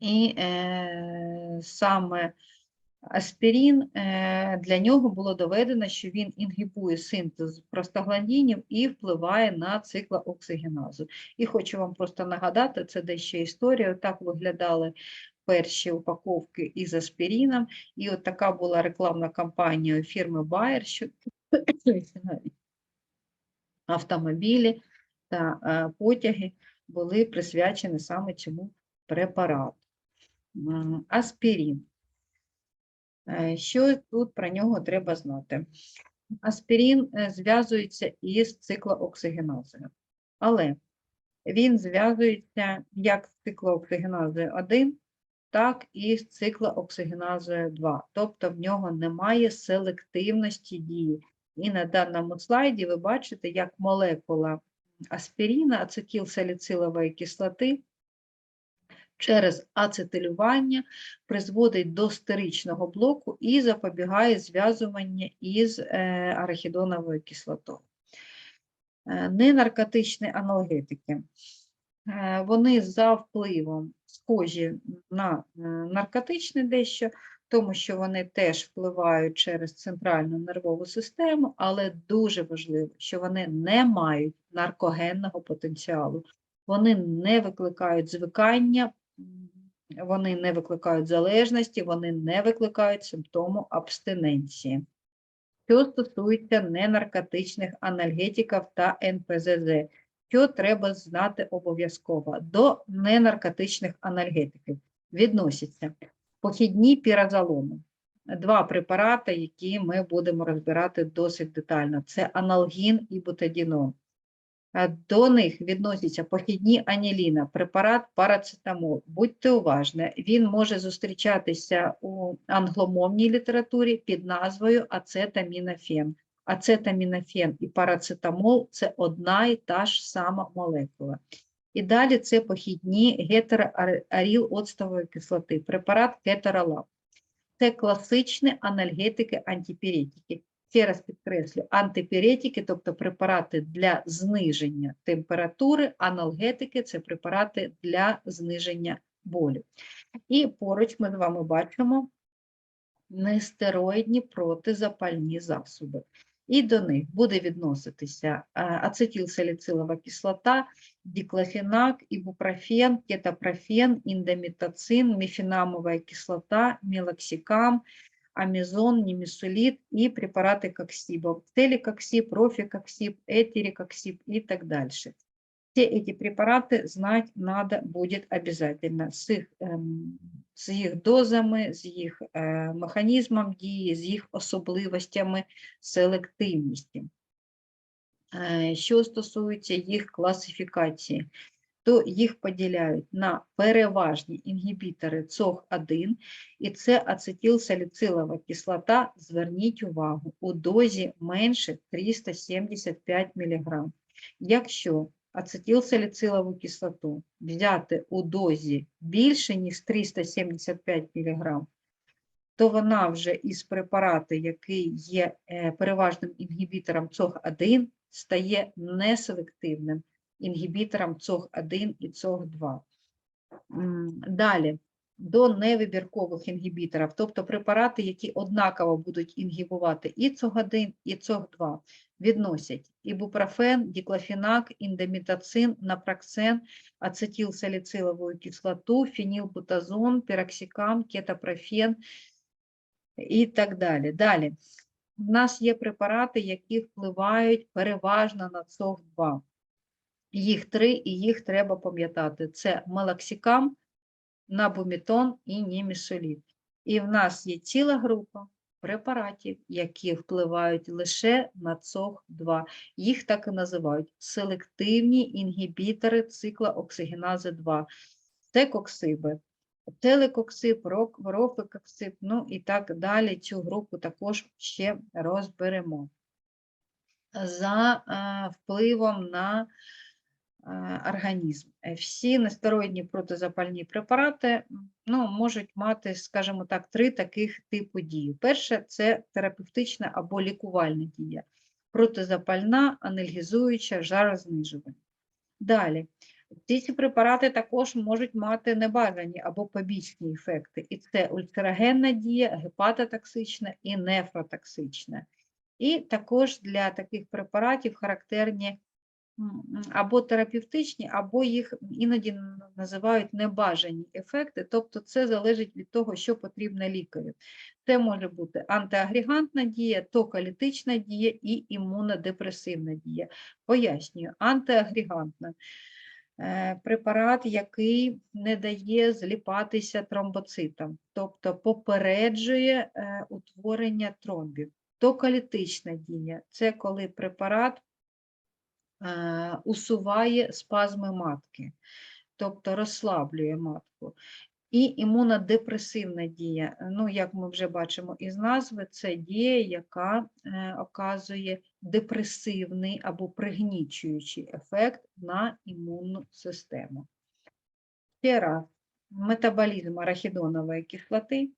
І е, саме аспірин е, для нього було доведено, що він інгібує синтез простагландінів і впливає на циклооксигеназу. І хочу вам просто нагадати, це дещо історія. Так виглядали перші упаковки із аспірином. І от така була рекламна кампанія фірми Bayer, що автомобілі та е, потяги були присвячені саме цьому препарату. М, Аспірин. Е, Що тут про нього треба знати? Аспірин е, зв'язується із циклооксигеназою, але він зв'язується як з циклооксигеназою 1, так і з циклооксигеназою 2. Тобто в нього немає селективності дії. І на даному слайді ви бачите, як молекула аспіріна, ацетилсаліцилової кислоти, через ацетилювання призводить до стеричного блоку і запобігає зв'язування із е, арахідоновою кислотою. Е, Ненаркотичні аналгетики. Е, Вони за впливом схожі на е, наркотичні дещо, тому що вони теж впливають через центральну нервову систему, але дуже важливо, що вони не мають наркогенного потенціалу. Вони не викликають звикання, вони не викликають залежності, вони не викликають симптому абстиненції. Що стосується ненаркотичних анальгетиків та НПЗЗ, що треба знати обов'язково? До ненаркотичних анальгетиків відносяться похідні піразоломи. Два препарати, які ми будемо розбирати досить детально. Це аналгін і бутадінон. Е, До них відносяться похідні аніліна, препарат парацетамол. Будьте уважні, він може зустрічатися у англомовній літературі під назвою ацетамінофен. Ацетамінофен і парацетамол це одна і та ж сама молекула. І далі це похідні гетероаріл-оцтової кислоти, препарат кетеролаб. Це класичні анальгетики антипіретики. Ще раз підкреслю, антипіретики, тобто препарати для зниження температури, аналгетики це препарати для зниження болю. І поруч ми з вами бачимо нестероїдні протизапальні засоби. І до них буде відноситися е, ацетилсаліцилова кислота, диклофенак, ібупрофен, кетопрофен, індомітоцин, міфенамова кислота, мелоксикам, амизон, немесулит и препараты коксибов, телекоксиб, профикоксиб, этерикоксиб и так дальше. Все эти препараты знать надо будет обязательно з їх, ем, з їх дозами, з їх е, механізмом дії, з їх особливостями селективності. Е, Що стосується їх класифікації, то їх поділяють на переважні інгібітори ЦОХ-1, і це ацетилсаліцилова кислота, зверніть увагу, у дозі менше 375 мг. Якщо ацетилсаліцилову кислоту взяти у дозі більше, ніж 375 мг, то вона вже із препарату, який є е, переважним інгібітором ЦОХ-1, стає неселективним інгібіторам ЦОХ-1 і ЦОХ-2. Далі, до невибіркових інгібіторів, тобто препарати, які однаково будуть інгібувати і ЦОХ-1, і ЦОХ-2, відносять ібупрофен, діклофенак, індомітоцин, напраксен, ацетилсаліцилову кислоту, фенілбутазон, піроксикам, кетопрофен і так далі. Далі, у нас є препарати, які впливають переважно на ЦОХ-2. Їх три, і їх треба пам'ятати. Це мелоксикам, набумітон і німісоліт. І в нас є ціла група препаратів, які впливають лише на ЦОХ-2. Їх так і називають селективні інгібітори цикла оксигенази 2. Це коксиби, телекоксиб, рок- рофекоксиб, ну і так далі. Цю групу також ще розберемо. За е, впливом на організм. Е, Всі нестероїдні протизапальні препарати ну, можуть мати, скажімо так, три таких типу дії. Перше це терапевтична або лікувальна дія, протизапальна, анальгізуюча, жарознижувальна. Далі Ці препарати також можуть мати небажані або побічні ефекти, і це ульцерогенна дія, гепатотоксична і нефротоксична. І також для таких препаратів характерні або терапевтичні, або їх іноді називають небажані ефекти, тобто це залежить від того, що потрібно лікарю. Це може бути антиагрегантна дія, токолітична дія і імунодепресивна дія. Пояснюю, антиагрегантна е, препарат, який не дає зліпатися тромбоцитам, тобто попереджує е, утворення тромбів. Токолітична дія це коли препарат усуває спазми матки, тобто розслаблює матку. І імунодепресивна дія, ну, як ми вже бачимо із назви, це дія, яка е, оказує депресивний або пригнічуючий ефект на імунну систему. Ще раз, метаболізм арахідонової кислоти,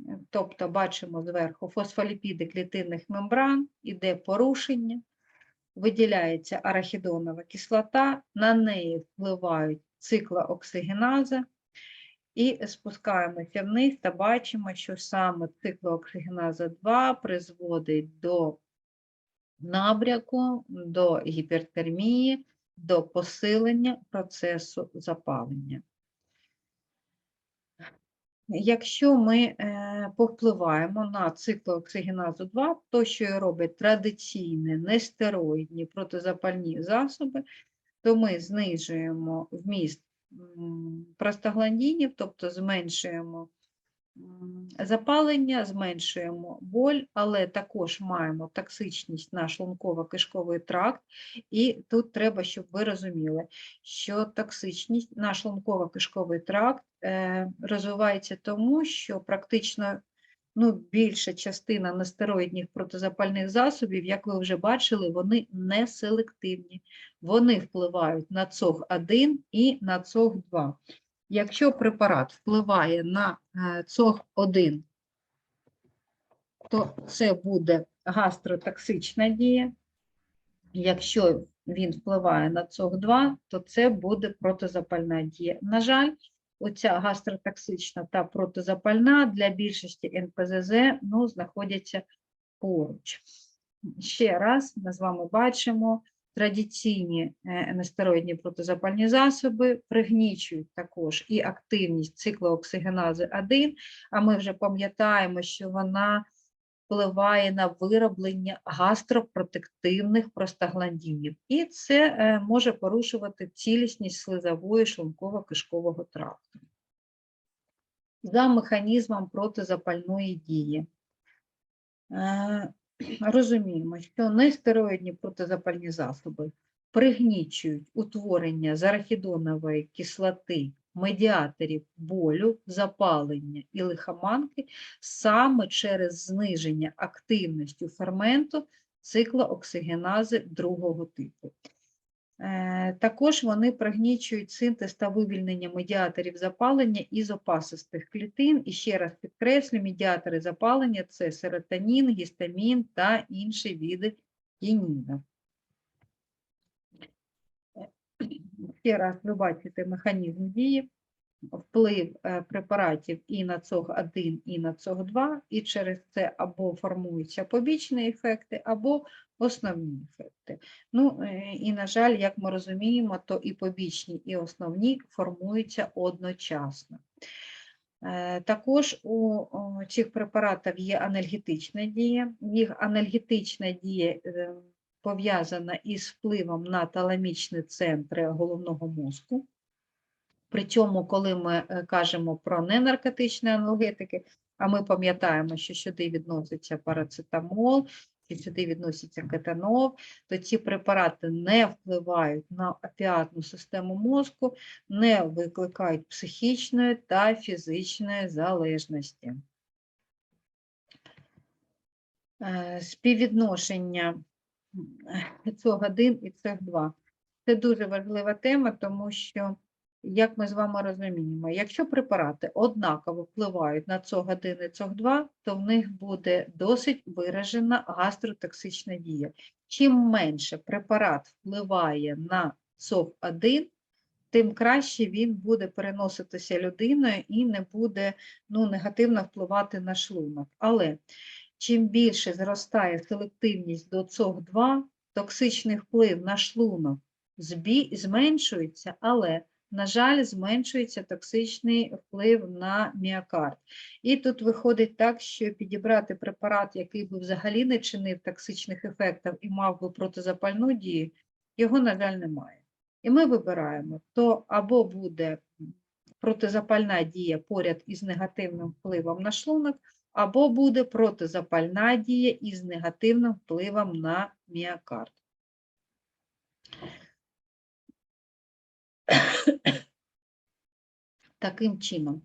е, тобто бачимо зверху фосфоліпіди клітинних мембран, іде порушення, виділяється арахідонова кислота, на неї впливають циклооксигеназа, і спускаємося вниз та бачимо, що саме циклооксигеназа 2 призводить до набряку, до гіпертермії, до посилення процесу запалення. Якщо ми е, повпливаємо на циклооксигеназу 2, то що і роблять традиційні нестероїдні протизапальні засоби, то ми знижуємо вміст простагландінів, тобто зменшуємо запалення, зменшуємо боль, але також маємо токсичність на шлунково-кишковий тракт. І тут треба, щоб ви розуміли, що токсичність на шлунково-кишковий тракт е, розвивається тому, що практично ну, більша частина нестероїдних протизапальних засобів, як ви вже бачили, вони не селективні. Вони впливають на ЦОГ-1 і на ЦОГ-2. Якщо препарат впливає на е, ЦОГ-1, то це буде гастротоксична дія. Якщо він впливає на ЦОГ-2, то це буде протизапальна дія. На жаль, оця гастротоксична та протизапальна для більшості НПЗЗ ну, знаходяться поруч. Ще раз ми з вами бачимо, традиційні е, нестероїдні протизапальні засоби пригнічують також і активність циклооксигенази 1, а ми вже пам'ятаємо, що вона впливає на вироблення гастропротективних простагландінів. І це е, може порушувати цілісність слизової шлунково-кишкового тракту. За механізмом протизапальної дії. Розуміємо, що нестероїдні протизапальні засоби пригнічують утворення зарахідонової кислоти, медіаторів болю, запалення і лихоманки саме через зниження активності ферменту циклооксигенази другого типу. Е, Також вони пригнічують синтез та вивільнення медіаторів запалення ізопасистих клітин. І ще раз підкреслю, медіатори запалення – це серотонін, гістамін та інші види кініна. Ще раз ви бачите механізм дії, вплив е, препаратів і на ЦОГ-1, і на ЦОГ-2, і через це або формуються побічні ефекти, або основні ефекти. Ну е, і, на жаль, як ми розуміємо, то і побічні, і основні формуються одночасно. Е, Також у цих препаратів є анальгетична дія. Їх анальгетична дія е, пов'язана із впливом на таламічні центри головного мозку. Причому, коли ми кажемо про ненаркотичні аналгетики, а ми пам'ятаємо, що сюди відноситься парацетамол, що сюди відноситься кетанол, то ці препарати не впливають на опіатну систему мозку, не викликають психічної та фізичної залежності. Е, Співвідношення цього 1 і цих 2. Це дуже важлива тема, тому що, як ми з вами розуміємо, якщо препарати однаково впливають на ЦОГ-1 і ЦОГ-2, то в них буде досить виражена гастротоксична дія. Чим менше препарат впливає на ЦОГ-1, тим краще він буде переноситися людиною і не буде ну, негативно впливати на шлунок. Але чим більше зростає селективність до ЦОГ-2, токсичний вплив на шлунок зменшується, але, на жаль, зменшується токсичний вплив на міокард. І тут виходить так, що підібрати препарат, який би взагалі не чинив токсичних ефектів і мав би протизапальну дію, його, на жаль, немає. І ми вибираємо, то або буде протизапальна дія поряд із негативним впливом на шлунок, або буде протизапальна дія із негативним впливом на міокард. Таким чином,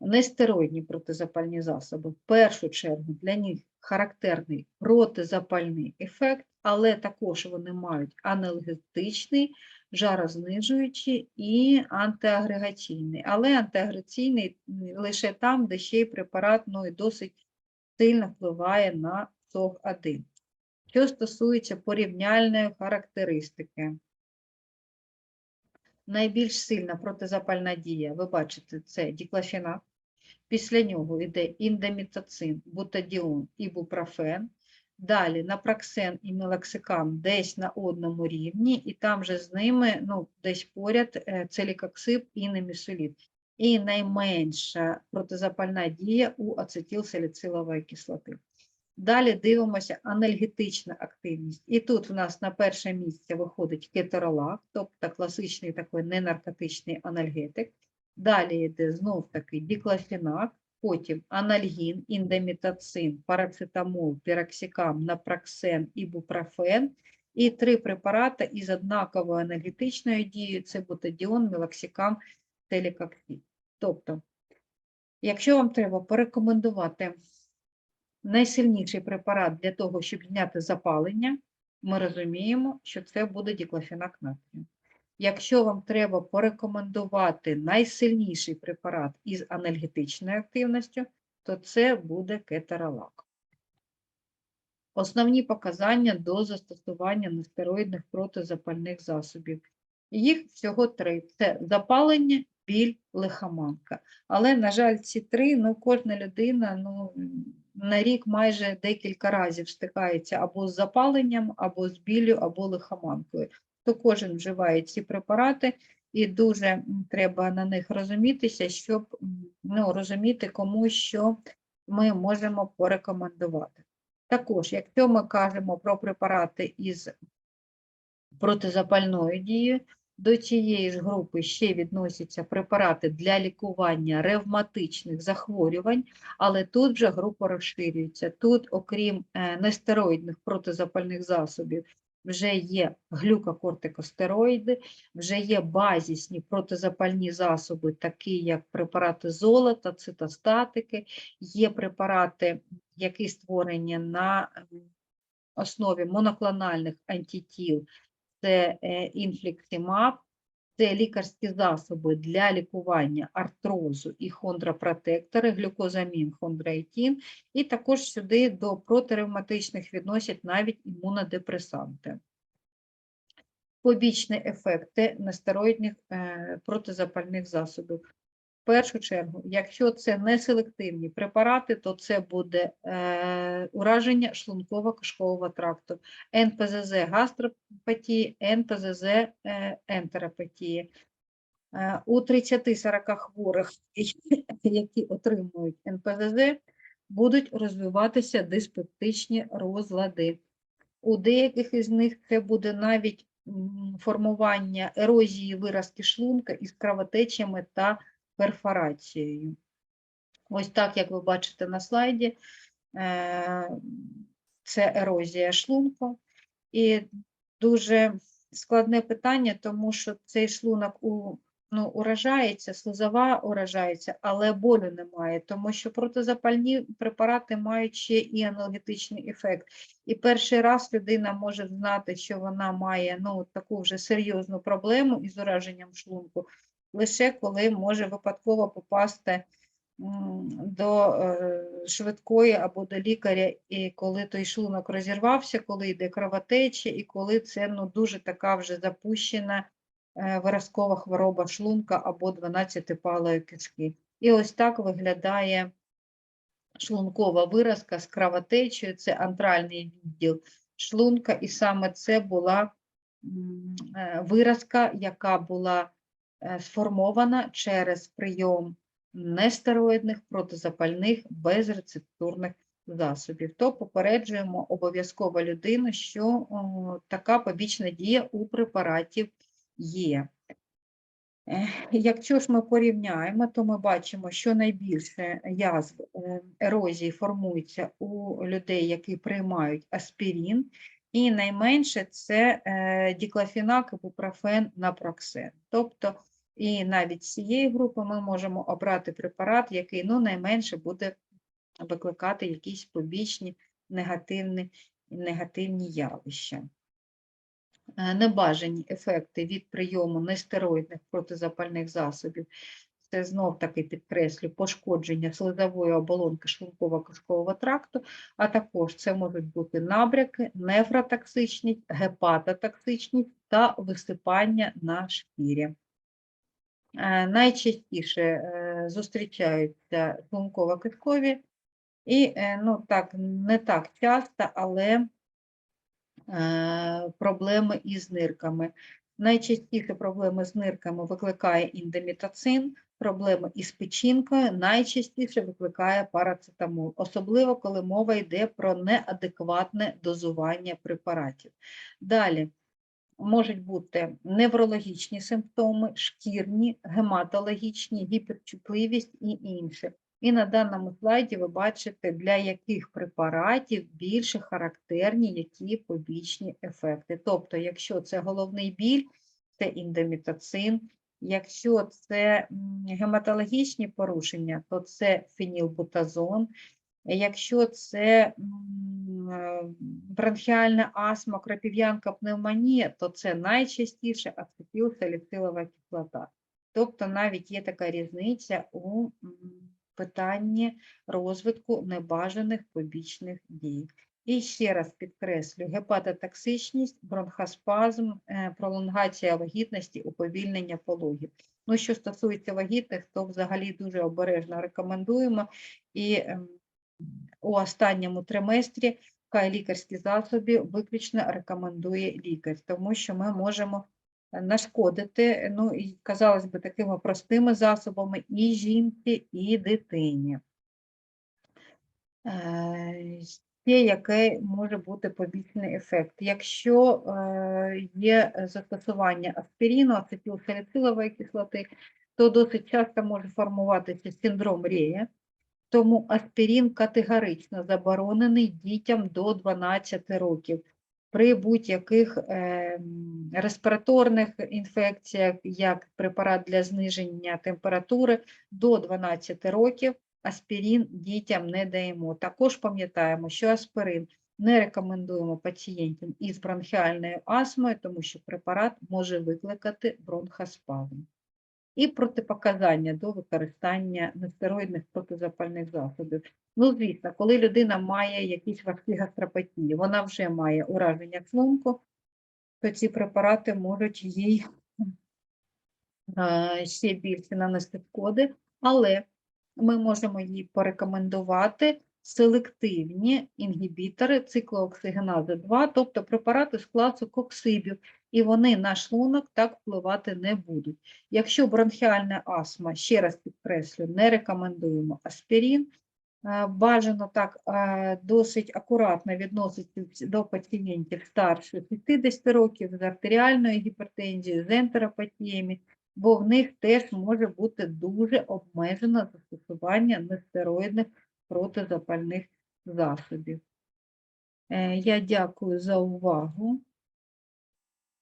нестероїдні протизапальні засоби, в першу чергу для них характерний протизапальний ефект, але також вони мають анальгетичний, жарознижуючий і антиагрегаційний. Але антиагрегаційний лише там, де ще й препарат ну, і досить сильно впливає на СОГ-1. Що стосується порівняльної характеристики, найбільш сильна протизапальна дія, ви бачите, це діклофенак. Після нього йде індомітоцин, бутадіон, ібупрофен. Далі напраксен і мелоксикам десь на одному рівні, і там же з ними ну, десь поряд е, целікоксиб і немісолід. І найменша протизапальна дія у ацетилсаліцилової кислоти. Далі дивимося анальгетична активність. І тут в нас на перше місце виходить кетеролак, тобто класичний такий ненаркотичний анальгетик. Далі йде знов таки діклофенак, потім анальгін, індомітоцин, парацетамол, піроксикам, напраксен, ібупрофен. І три препарати із однаковою анальгетичною дією – це бутадіон, мелоксикам, телікоксид. Тобто, якщо вам треба порекомендувати найсильніший препарат для того, щоб зняти запалення, ми розуміємо, що це буде діклофенак натрію. Якщо вам треба порекомендувати найсильніший препарат із анальгетичною активністю, то це буде кетеролак. Основні показання до застосування нестероїдних протизапальних засобів. Їх всього три: це запалення, біль, лихоманка. Але, на жаль, ці три, ну, кожна людина ну, на рік майже декілька разів стикається або з запаленням, або з біллю, або лихоманкою. То кожен вживає ці препарати, і дуже треба на них розумітися, щоб ну, розуміти, кому що ми можемо порекомендувати. Також, якщо ми кажемо про препарати із протизапальною дією, до цієї ж групи ще відносяться препарати для лікування ревматичних захворювань, але тут вже група розширюється. Тут, окрім е, нестероїдних протизапальних засобів, вже є глюкокортикостероїди, вже є базісні протизапальні засоби, такі як препарати золота, цитостатики, є препарати, які створені на основі моноклональних антитіл, це інфліктимаб, це лікарські засоби для лікування артрозу і хондропротектори, глюкозамін, хондроїтін, і також сюди до протиревматичних відносять навіть імунодепресанти. Побічні ефекти нестероїдних е, протизапальних засобів. Першу чергу, якщо це не селективні препарати, то це буде е, ураження шлунково-кишкового тракту, НПЗЗ гастропатії, НПЗЗ е, ентеропатії. Е, у 30-40 хворих, які отримують НПЗЗ, будуть розвиватися диспептичні розлади. У деяких із них це буде навіть формування ерозії виразки шлунка із кровотечами та перфорацією. Ось так, як ви бачите на слайді, е, це ерозія шлунку. І дуже складне питання, тому що цей шлунок у, ну, уражається, слизова уражається, але болю немає, тому що протизапальні препарати мають ще і аналгетичний ефект. І перший раз людина може знати, що вона має ну, таку вже серйозну проблему із ураженням шлунку, лише коли може випадково попасти до е, швидкої або до лікаря, і коли той шлунок розірвався, коли йде кровотеча, і коли це ну, дуже така вже запущена е, виразкова хвороба шлунка або 12-палої кишки. І ось так виглядає шлункова виразка з кровотечею, це антральний відділ шлунка, і саме це була е, виразка, яка була сформована через прийом нестероїдних протизапальних безрецептурних засобів. То попереджуємо обов'язково людину, що така побічна дія у препаратів є. Е, Якщо ж ми порівняємо, то ми бачимо, що найбільше язв е, ерозії формується у людей, які приймають аспірин, і найменше це е, діклофенак, ібупрофен, напроксен. Тобто і навіть з цієї групи ми можемо обрати препарат, який ну, найменше буде викликати якісь побічні негативні, негативні явища. Е, Небажані ефекти від прийому нестероїдних протизапальних засобів. Це знов таки підкреслю пошкодження слизової оболонки шлунково-кишкового тракту, а також це можуть бути набряки, нефротоксичність, гепатотоксичність та висипання на шкірі. Е, Найчастіше е, зустрічаються шлунково-кишкові і е, ну, так, не так часто, але проблеми із нирками. Найчастіше проблеми з нирками викликає індемітацин, проблеми із печінкою найчастіше викликає парацетамол, особливо коли мова йде про неадекватне дозування препаратів. Далі можуть бути неврологічні симптоми, шкірні, гематологічні, гіперчутливість і інше. І на даному слайді ви бачите, для яких препаратів більше характерні які побічні ефекти. Тобто, якщо це головний біль, це індемітацин, якщо це гематологічні порушення, то це фенілбутазон, якщо це е, бронхіальна астма, крапів'янка, пневмонія, то це найчастіше ацетилсаліцилова кислота. Тобто навіть є така різниця у питанні розвитку небажаних побічних дій. І ще раз підкреслю, гепатотоксичність, бронхоспазм, е, пролонгація вагітності, уповільнення пологів. Ну, що стосується вагітних, то взагалі дуже обережно рекомендуємо. І ем, у останньому триместрі лікарські засоби виключно рекомендує лікар, тому що ми можемо нашкодити, ну і казалось би, такими простими засобами і жінці, і дитині. Е, Ще який може бути побічний ефект. Якщо е, є застосування аспірину, ацетилсаліцилової кислоти, то досить часто може формуватися синдром Рея, тому аспірин категорично заборонений дітям до 12 років. При будь-яких е, респіраторних інфекціях, як препарат для зниження температури, до 12 років аспірин дітям не даємо. Також пам'ятаємо, що аспирин не рекомендуємо пацієнтам із бронхіальною астмою, тому що препарат може викликати бронхоспазм. І протипоказання до використання нестероїдних протизапальних засобів. Ну, звісно, коли людина має якісь важкі гастропатії, вона вже має ураження шлунку, то ці препарати можуть їй ще більше нанести шкоди, але ми можемо їй порекомендувати селективні інгібітори циклооксигеназу 2, тобто препарати з класу коксибів, і вони на шлунок так впливати не будуть. Якщо бронхіальна астма, ще раз підкреслю, не рекомендуємо аспірин, е, бажано так е, досить акуратно відноситися до пацієнтів старше 60 років з артеріальною гіпертензією, з ентеропатіями, бо в них теж може бути дуже обмежено застосування нестероїдних протизапальних засобів. Е, Я дякую за увагу.